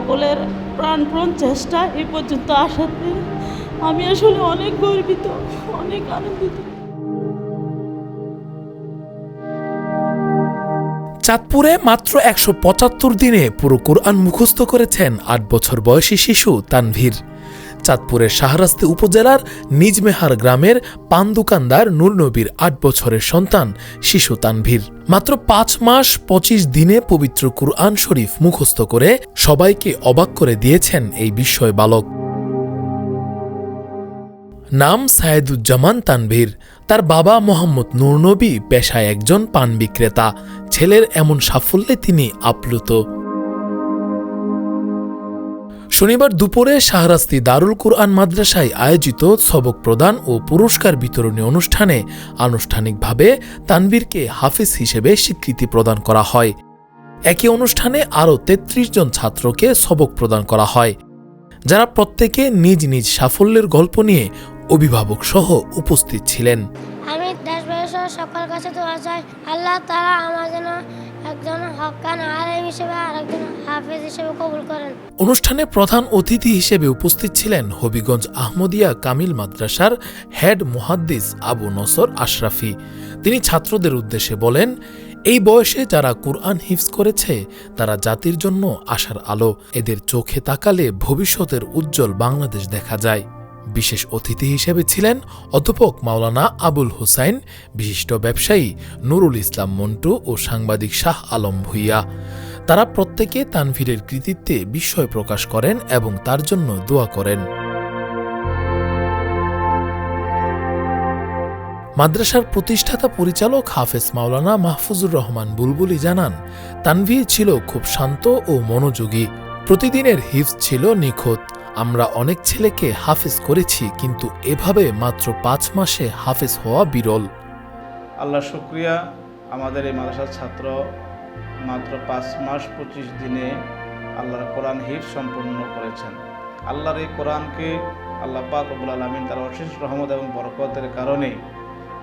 সকলের প্রাণপ্রণ চেষ্টা এ পর্যন্ত আসাতে আমি আসলে অনেক গর্বিত, অনেক আনন্দিত। চাঁদপুরে মাত্র একশো পঁচাত্তর দিনে পুরো কোরআন মুখস্থ করেছেন আট বছর বয়সী শিশু তানভীর। চাঁদপুরের শাহরাস্তি উপজেলার নিজমেহার গ্রামের পান দোকানদার নূরনবীর আট বছরের সন্তান, শিশু তানভীর। মাত্র পাঁচ মাস পঁচিশ দিনে পবিত্র কুরআন শরীফ মুখস্থ করে সবাইকে অবাক করে দিয়েছেন এই বিস্ময় বালক। নাম সায়েদুজ্জামান তানভীর। তার বাবা মোহাম্মদ নূরনবী পেশায় একজন পান বিক্রেতা। ছেলের এমন সাফল্যে তিনি আপ্লুত। শনিবার দুপুরে শাহরাস্তি দারুল কুরআন মাদ্রাসায় আয়োজিত সবক প্রদান ও পুরস্কার বিতরণী অনুষ্ঠানে আনুষ্ঠানিকভাবে তানবীরকে হাফিজ হিসেবে স্বীকৃতি প্রদান করা হয়। একই অনুষ্ঠানে আরও ৩৩ জন ছাত্রকে সবক প্রদান করা হয়। যারা প্রত্যেকে নিজ নিজ সাফল্যের গল্প নিয়ে অভিভাবক সহ উপস্থিত ছিলেন। সকল কাছে দোয়া চাই। আল্লাহ তারা আমার যেন একজন হকান আলেম হিসেবে আর একজন হাফেজ হিসেবে কবুল করেন। অনুষ্ঠানে প্রধান অতিথি হিসেবে উপস্থিত ছিলেন হবিগঞ্জ আহমদিয়া কামিল মাদ্রাসার হেড মুহাদ্দিস আবু নসর আশরাফি। তিনি ছাত্রদের উদ্দেশ্যে বলেন, এই বয়সে যারা কুরআন হিফজ করেছে, তারা জাতির জন্য আশার আলো। এদের চোখে তাকালে ভবিষ্যতের উজ্জ্বল বাংলাদেশ দেখা যায়। বিশেষ অতিথি হিসেবে ছিলেন অধ্যাপক মাওলানা আবুল হুসাইন, বিশিষ্ট ব্যবসায়ী নুরুল ইসলাম মন্টু ও সাংবাদিক শাহ আলম ভুইয়া। তারা প্রত্যেকে তানভীরের কৃতিত্বে বিস্ময় প্রকাশ করেন এবং তার জন্য দোয়া করেন। মাদ্রাসার প্রতিষ্ঠাতা পরিচালক হাফেজ মাওলানা মাহফুজুর রহমান বুলবুলি জানান, তানভীর ছিল খুব শান্ত ও মনোযোগী। প্রতিদিনের হিফজ ছিল নিখুঁত। আমরা অনেক ছেলেকে হাফেজ করেছি, কিন্তু এভাবে মাত্র পাঁচ মাসে হাফেজ হওয়া বিরল। আল্লাহ শুক্রিয়া, আমাদের এই মাদ্রাসার ছাত্র মাত্র পাঁচ মাস পঁচিশ দিনে আল্লাহর কোরআন হিফ সম্পূর্ণ করেছেন। আল্লাহর এই কোরআনকে আল্লাহ পাক আবুল আলমিন তার অশেষ রহমত এবং বরকতের কারণে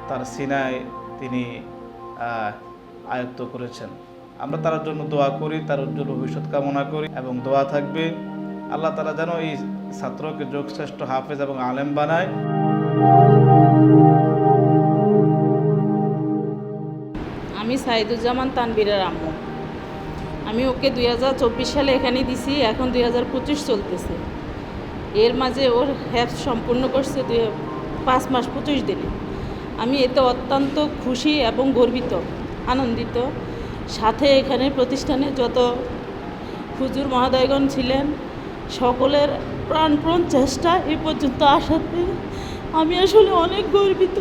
তার সিনায় তিনি আয়ত্ত করেছেন। আমরা তার জন্য দোয়া করি, তার উজ্জ্বল ভবিষ্যৎ কামনা করি এবং দোয়া থাকবে। আল্লাহ তালা যেন এই ছাত্রকে যোগশ্রেষ্ঠ হাফেজ এবং আলেম বানায়। আমি সাইদুজ্জামান তানবীরের আম্মু। আমি ওকে দুই হাজার চব্বিশ সালে এখানে দিছি, এখন দুই হাজার পঁচিশ চলতেছে। এর মাঝে ওর হ্যাপ সম্পূর্ণ করছে দুই পাঁচ মাস পঁচিশ দিনে। আমি এতে অত্যন্ত খুশি এবং গর্বিত, আনন্দিত। সাথে এখানে প্রতিষ্ঠানে যত হুজুর মহোদয়গণ ছিলেন সকলের প্রাণপ্রণ চেষ্টা এ পর্যন্ত আসাতে আমি আসলে অনেক গর্বিত,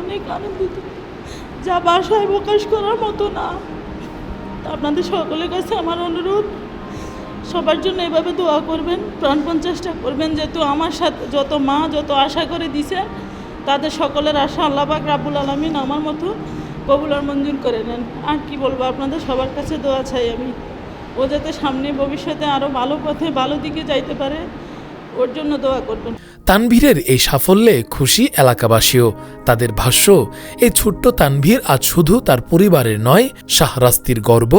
অনেক আনন্দিত। যা বাসায় প্রকাশ করার মতো না। আপনাদের সকলের কাছে আমার অনুরোধ, সবার জন্য এভাবে দোয়া করবেন, প্রাণপণ চেষ্টা করবেন যেহেতু আমার সাথে যত মা যত আশা করে দিছে, তাদের সকলের আশা আল্লাহ পাক রাবুল আলমিন আমার মতো কবুল আর মঞ্জুর করে নেন। আর কি বলব, আপনাদের সবার কাছে দোয়া চাই আমি। ও যাতে সামনে ভবিষ্যতে আরও ভালো পথে ভালো দিকে যাইতে পারে ওর জন্য দোয়া করবেন তানভীরের এই সাফল্যে খুশি এলাকাবাসীও তাদের ভাষ্য এই ছোট্ট তানভীর আজ শুধু তার পরিবারের নয় শাহরাস্তির গর্ব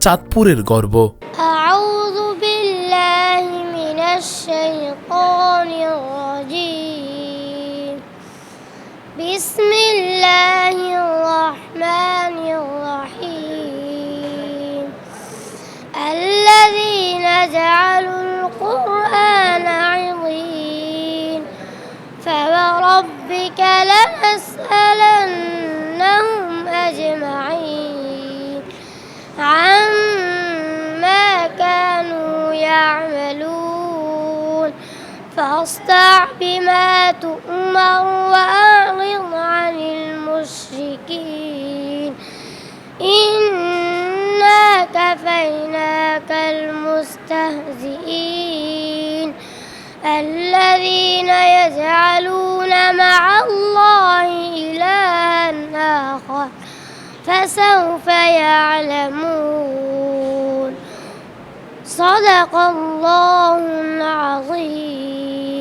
চাঁদপুরের গর্ব أعوذ بالله من الشيطان الرجيم بسم فاصدع بما تؤمر وأعرض عن المشركين. إنا كفيناك المستهزئين. الذين يجعلون مع الله إلها آخر. فسوف يعلمون. صدق الله العظيم.